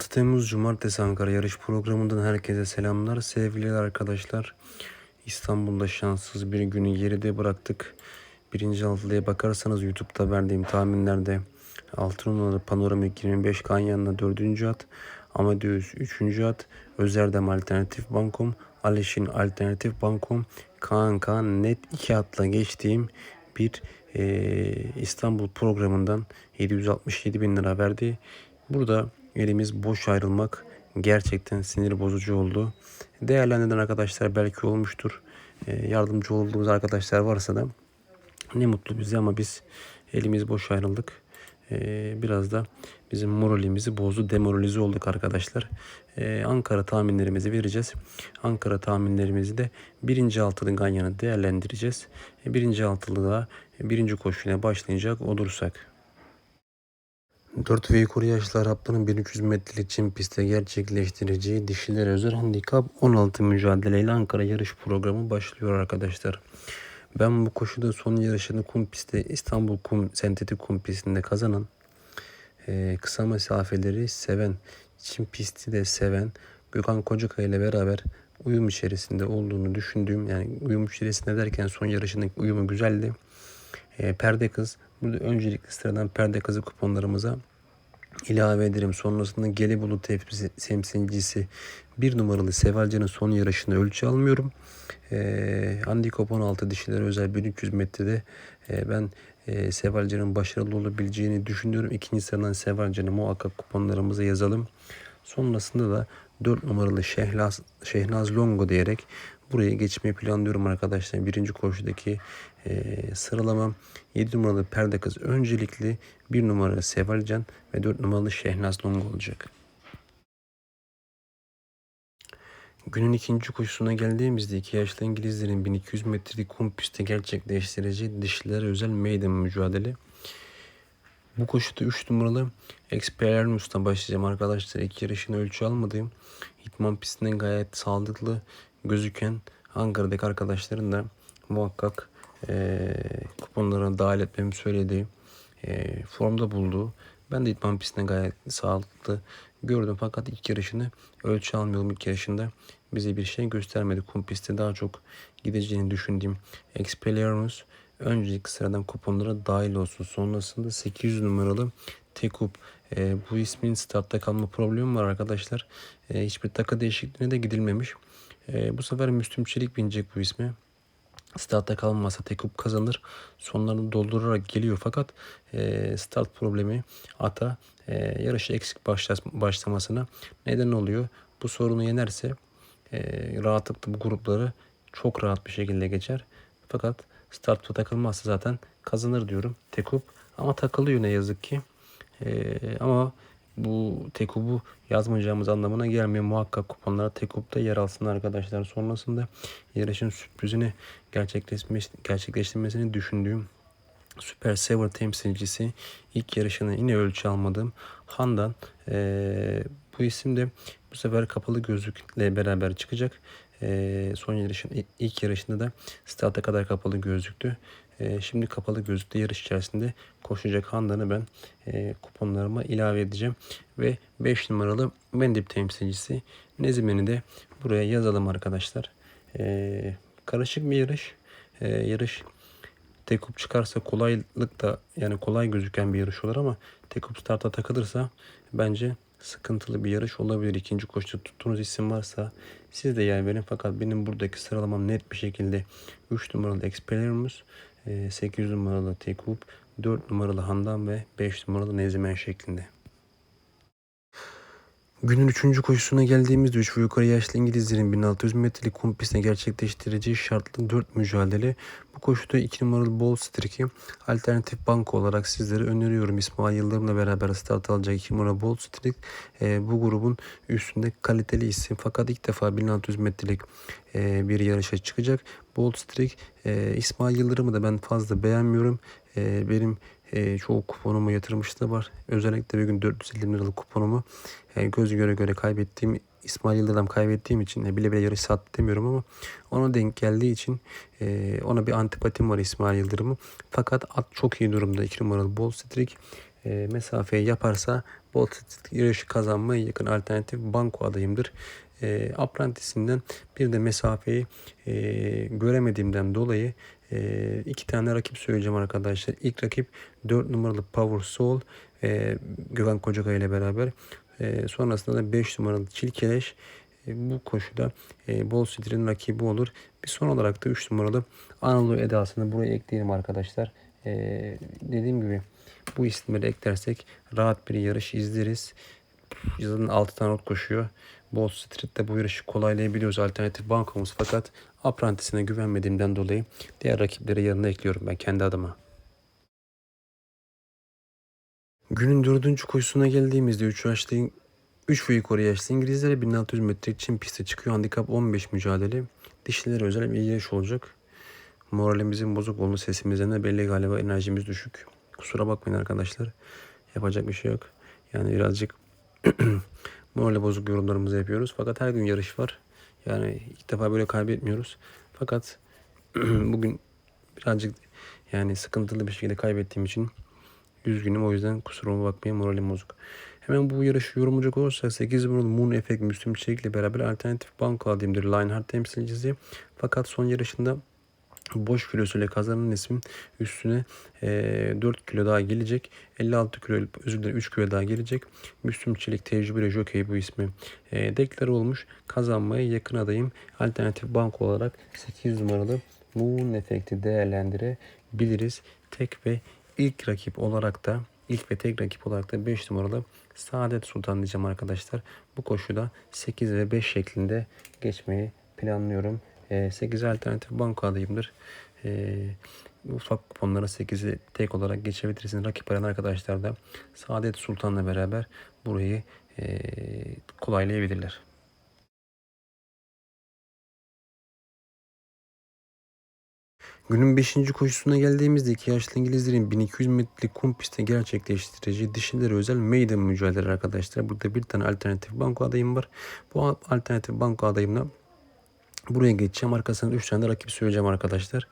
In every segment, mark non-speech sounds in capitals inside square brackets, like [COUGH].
6 Temmuz Cumartesi Ankara yarış programından herkese selamlar. Sevgili arkadaşlar, İstanbul'da şanssız bir günü geride bıraktık. Birinci altılıya bakarsanız YouTube'da verdiğim tahminlerde 6 numaralı Panoramik 25 Ganyan'la 4. at, Amadeus 3. at, Özerdem Alternatif Bankom, Alişin Alternatif Bankom, Kaan Kaan net 2 atla geçtiğim bir eee, İstanbul programından 767 bin lira verdi. Burada elimiz boş ayrılmak gerçekten sinir bozucu oldu. Değerlendiren arkadaşlar belki olmuştur. Eee, yardımcı olduğumuz arkadaşlar varsa da ne mutlu bize ama biz elimiz boş ayrıldık. Ee, biraz da bizim moralimizi bozdu. Demoralize olduk arkadaşlar. Ee, Ankara tahminlerimizi vereceğiz. Ankara tahminlerimizi de birinci altılı Ganyan'ı değerlendireceğiz. Ee, birinci altılığa birinci koşuyla başlayacak olursak. 4 ve yukarı yaşlı Arapların 1300 metrelik çim pistte gerçekleştireceği dişiler özel handikap 16 mücadeleyle Ankara yarış programı başlıyor arkadaşlar. Ben bu koşuda son yarışını kum pistte İstanbul kum sentetik kum pistinde kazanan e, kısa mesafeleri seven çim pisti de seven Gökhan Kocakaya ile beraber uyum içerisinde olduğunu düşündüğüm yani uyum içerisinde derken son yarışının uyumu güzeldi. E, perde kız burada öncelikli sıradan perde kızı kuponlarımıza ilave ederim. Sonrasında Gelibolu temsilcisi bir numaralı Sevalcan'ın son yarışını ölçü almıyorum. Ee, Handikap 16 dişiler özel 1300 metrede e, ben e, Sevalcan'ın başarılı olabileceğini düşünüyorum. İkinci sıradan Sevalcan'ı muhakkak kuponlarımıza yazalım. Sonrasında da 4 numaralı Şehnaz, Şehnaz Longo diyerek buraya geçmeyi planlıyorum arkadaşlar. Birinci koşudaki e, sıralamam 7 numaralı Perde Kız öncelikli 1 numaralı Sevalcan ve 4 numaralı Şehnaz Longo olacak. Günün ikinci koşusuna geldiğimizde iki yaşlı İngilizlerin 1200 metrelik kum pistte gerçekleştireceği dişilere özel meydan mücadele. Bu koşuda 3 numaralı Experimus'ta başlayacağım arkadaşlar. İlk yarışını ölçü almadığım İtman pistinden gayet sağlıklı gözüken Ankara'daki arkadaşların da muhakkak eee kuponlarına dahil etmemi söylediği eee, formda bulduğu ben de İtman pistinde gayet sağlıklı gördüm fakat ilk yarışını ölçü almayalım ilk yarışında bize bir şey göstermedi. Kum pistte daha çok gideceğini düşündüğüm Expelliarmus öncelik sıradan kuponlara dahil olsun. Sonrasında 800 numaralı Tekup. Ee, bu ismin startta kalma problemi var arkadaşlar. Ee, hiçbir taka değişikliğine de gidilmemiş. Ee, bu sefer Müslüm Çelik binecek bu ismi. Startta kalmasa Tekup kazanır. Sonlarını doldurarak geliyor fakat e, start problemi ata e, yarışı eksik başlas, başlamasına neden oluyor. Bu sorunu yenerse e, rahatlıkla bu grupları çok rahat bir şekilde geçer. Fakat startta takılmazsa zaten kazanır diyorum Tekup. Ama takılıyor ne yazık ki. E, ama bu Tekup'u yazmayacağımız anlamına gelmiyor. Muhakkak kuponlara Tekup'ta yer alsın arkadaşlar. Sonrasında yarışın sürprizini gerçekleştirmesi, gerçekleştirmesini düşündüğüm Süper Sever temsilcisi ilk yarışını yine ölçü almadığım Handan eee, bu isim de bu sefer kapalı gözlükle beraber çıkacak. Eee, son yarışın ilk yarışında da starta kadar kapalı gözlüktü. Eee, şimdi kapalı gözlükte yarış içerisinde koşacak Handan'ı ben eee, kuponlarıma ilave edeceğim. Ve 5 numaralı Mendip temsilcisi Nezim'ini de buraya yazalım arkadaşlar. Eee, karışık bir yarış. Eee, yarış Tekup çıkarsa kolaylık da yani kolay gözüken bir yarış olur ama Tekup starta takılırsa bence sıkıntılı bir yarış olabilir. İkinci koşuda tuttuğunuz isim varsa siz de yer verin. Fakat benim buradaki sıralamam net bir şekilde 3 numaralı Expelliarmus, 8 numaralı Tekup, 4 numaralı Handan ve 5 numaralı Nezimen şeklinde. Günün üçüncü koşusuna geldiğimizde 3 ve yukarı yaşlı İngilizlerin 1600 metrelik kum gerçekleştireceği şartlı 4 mücadele. Bu koşuda 2 numaralı Ball Streak'i alternatif banko olarak sizlere öneriyorum. İsmail Yıldırım'la beraber start alacak 2 numaralı Ball Streak e, bu grubun üstünde kaliteli isim. Fakat ilk defa 1600 metrelik e, bir yarışa çıkacak. Bold Streak e, İsmail Yıldırım'ı da ben fazla beğenmiyorum. E, benim e, çoğu kuponumu yatırmışlığı var. Özellikle bir gün 450 liralık kuponumu e, göz göre göre kaybettiğim İsmail Yıldırım kaybettiğim için e, bile bile yarış sattı demiyorum ama ona denk geldiği için e, ona bir antipatim var İsmail Yıldırım'ı. Fakat at çok iyi durumda. 2 numaralı Ball Streak e, mesafeyi yaparsa Bol Street yarışı kazanmaya yakın alternatif banko adayımdır. E, Apprentice'inden bir de mesafeyi e, göremediğimden dolayı e, iki tane rakip söyleyeceğim arkadaşlar. İlk rakip 4 numaralı Power Soul e, Güven Kocakay ile beraber. E, sonrasında da 5 numaralı Çilkeleş. E, bu koşuda e, Bol Street'in rakibi olur. Bir son olarak da 3 numaralı Anadolu Edası'nı buraya ekleyelim arkadaşlar. E, dediğim gibi bu isimleri eklersek rahat bir yarış izleriz. Zaten 6 tane ot koşuyor. Wall Street'te bu yarışı kolaylayabiliyoruz alternatif bankamız fakat Apprentice'ine güvenmediğimden dolayı diğer rakipleri yanına ekliyorum ben kendi adıma. Günün dördüncü koşusuna geldiğimizde 3 yaşlı 3 ve yukarı yaşlı İngilizlere 1600 metre için piste çıkıyor. Handikap 15 mücadele. Dişilere özel bir yarış olacak. Moralimizin bozuk olduğu sesimizden de belli galiba enerjimiz düşük. Kusura bakmayın arkadaşlar. Yapacak bir şey yok. Yani birazcık [CLEARS THROAT] morali bozuk yorumlarımızı yapıyoruz. Fakat her gün yarış var. Yani ilk defa böyle kaybetmiyoruz. Fakat [CLEARS THROAT] bugün birazcık yani sıkıntılı bir şekilde kaybettiğim için üzgünüm. O yüzden kusuruma bakmayın moralim bozuk. Hemen bu yarışı yorumlayacak olursak 8 numaralı Moon Effect Müslüm Çelik ile beraber alternatif banko aldığımdır Lionheart temsilcisi. Fakat son yarışında boş kilosuyla kazanan isim üstüne e, 4 kilo daha gelecek. 56 kilo özür dilerim 3 kilo daha gelecek. Müslüm Çelik tecrübeli jokey bu ismi e, deklare olmuş. Kazanmaya yakın adayım. Alternatif banko olarak 8 numaralı Moon Effect'i değerlendirebiliriz. Tek ve ilk rakip olarak da ilk ve tek rakip olarak da 5 numaralı Saadet Sultan diyeceğim arkadaşlar. Bu koşuda 8 ve 5 şeklinde geçmeyi planlıyorum. 8 alternatif banko adayımdır. E, ufak kuponlara 8'i tek olarak geçebilirsiniz. Rakip arayan arkadaşlar da Saadet Sultan'la beraber burayı e, kolaylayabilirler. Günün 5. koşusuna geldiğimizde iki yaşlı İngilizlerin 1200 metrelik kum pistte gerçekleştireceği dişileri özel maiden mücadele arkadaşlar. Burada bir tane alternatif banko adayım var. Bu alternatif banko adayımla buraya geçeceğim. Arkasında 3 tane de rakip söyleyeceğim arkadaşlar.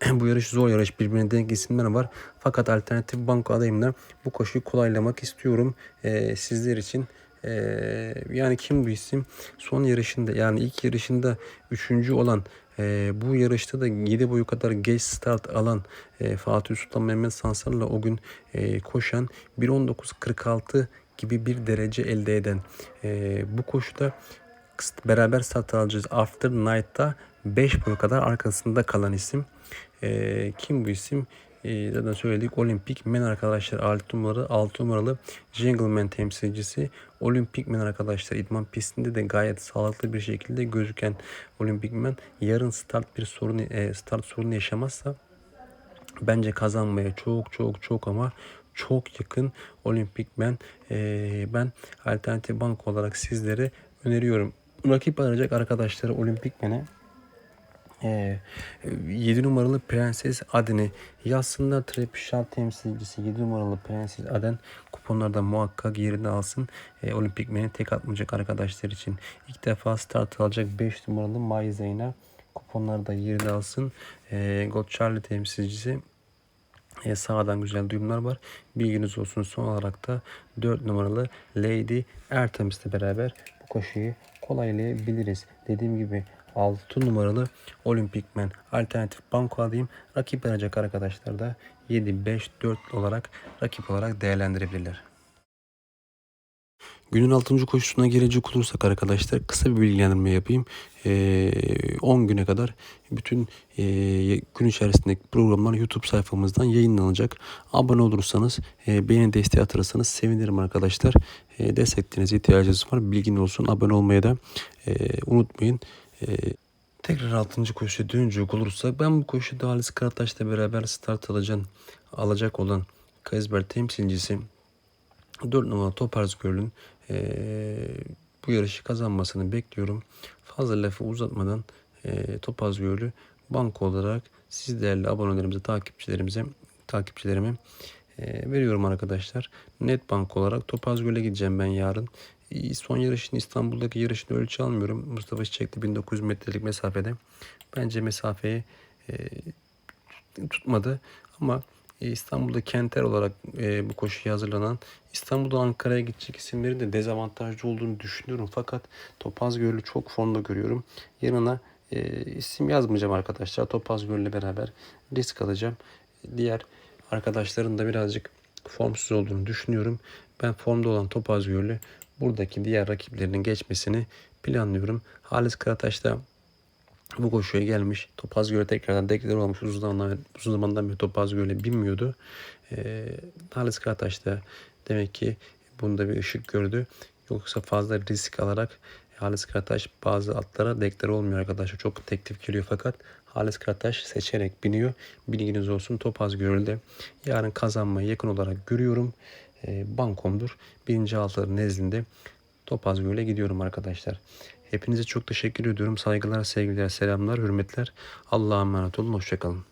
[CLEARS THROAT] bu yarış zor yarış. Birbirine denk isimler var. Fakat alternatif banko adayımla bu koşuyu kolaylamak istiyorum. Ee, sizler için. Ee, yani kim bu isim? Son yarışında yani ilk yarışında üçüncü olan e, bu yarışta da 7 boyu kadar geç start alan e, Fatih Sultan Mehmet Sansar'la o gün e, koşan 1.19.46 gibi bir derece elde eden e, bu koşuda beraber start alacağız. After Night'ta 5 boy kadar arkasında kalan isim. E, kim bu isim? E, zaten söyledik. Olimpik Men arkadaşlar 6 numaralı 6 numaralı Jingleman temsilcisi. Olimpik Men arkadaşlar idman pistinde de gayet sağlıklı bir şekilde gözüken Olimpik Men yarın start bir sorun e, start sorunu yaşamazsa bence kazanmaya çok çok çok ama çok yakın Olimpik Men. E, ben alternatif bank olarak sizlere öneriyorum. Rakip arayacak arkadaşları Olimpik Men'e e, 7 numaralı Prenses Aden'i yazsınlar. Trepişal temsilcisi 7 numaralı Prenses Aden kuponlarda muhakkak yerini alsın. E, Olimpik Men'i tek atmayacak arkadaşlar için. ilk defa start alacak 5 numaralı May Zeyna kuponlarda yerini alsın. E, God Charlie temsilcisi e, sağdan güzel duyumlar var. Bilginiz olsun. Son olarak da 4 numaralı Lady Ertemis'le beraber bu koşuyu kolaylayabiliriz. Dediğim gibi 6 numaralı Olimpik Men alternatif banko alayım. Rakip verecek arkadaşlar da 7, 5, 4 olarak rakip olarak değerlendirebilirler. Günün 6. koşusuna gelecek olursak arkadaşlar kısa bir bilgilendirme yapayım. Ee, 10 güne kadar bütün e, gün içerisindeki programlar YouTube sayfamızdan yayınlanacak. Abone olursanız, e, beğeni desteği atırsanız sevinirim arkadaşlar. E, desteklerinize ihtiyacınız var. Bilgin olsun. Abone olmayı da e, unutmayın. E, tekrar 6. koşuya dönecek olursak ben bu koşuda Halis Karataş'la beraber start alacağım, alacak olan Kaysber temsilcisi 4 numara Topaz Göl'ün e, bu yarışı kazanmasını bekliyorum. Fazla lafı uzatmadan e, Topaz Göl'ü banko olarak siz değerli abonelerimize, takipçilerimize, takipçilerime e, veriyorum arkadaşlar. Net bank olarak Topaz Göl'e gideceğim ben yarın. Son yarışın İstanbul'daki yarışını ölçü almıyorum. Mustafa çekti 1900 metrelik mesafede. Bence mesafeyi e, tutmadı ama İstanbul'da kenter olarak e, bu koşuya hazırlanan İstanbul'da Ankara'ya gidecek isimlerin de dezavantajlı olduğunu düşünüyorum. Fakat Topaz Gölü çok formda görüyorum. Yanına e, isim yazmayacağım arkadaşlar. Topaz Gölü'yle beraber risk alacağım. Diğer arkadaşların da birazcık formsuz olduğunu düşünüyorum. Ben formda olan Topaz Gölü buradaki diğer rakiplerinin geçmesini planlıyorum. Halis Karataş da bu koşuya gelmiş. Topaz Gölü tekrardan deklar olmuş. Uzun zamandan, uzun zamandan beri Topaz Gölü bilmiyordu. Ee, Halis Karataş da demek ki bunda bir ışık gördü. Yoksa fazla risk alarak Halis Karataş bazı atlara deklar olmuyor arkadaşlar. Çok teklif geliyor fakat Halis Karataş seçerek biniyor. Bilginiz olsun Topaz Gölü'nde yarın kazanmaya yakın olarak görüyorum. Ee, bankomdur. Birinci altı nezdinde Topaz Gölü'ne gidiyorum arkadaşlar. Hepinize çok teşekkür ediyorum. Saygılar, sevgiler, selamlar, hürmetler. Allah'a emanet olun. Hoşçakalın.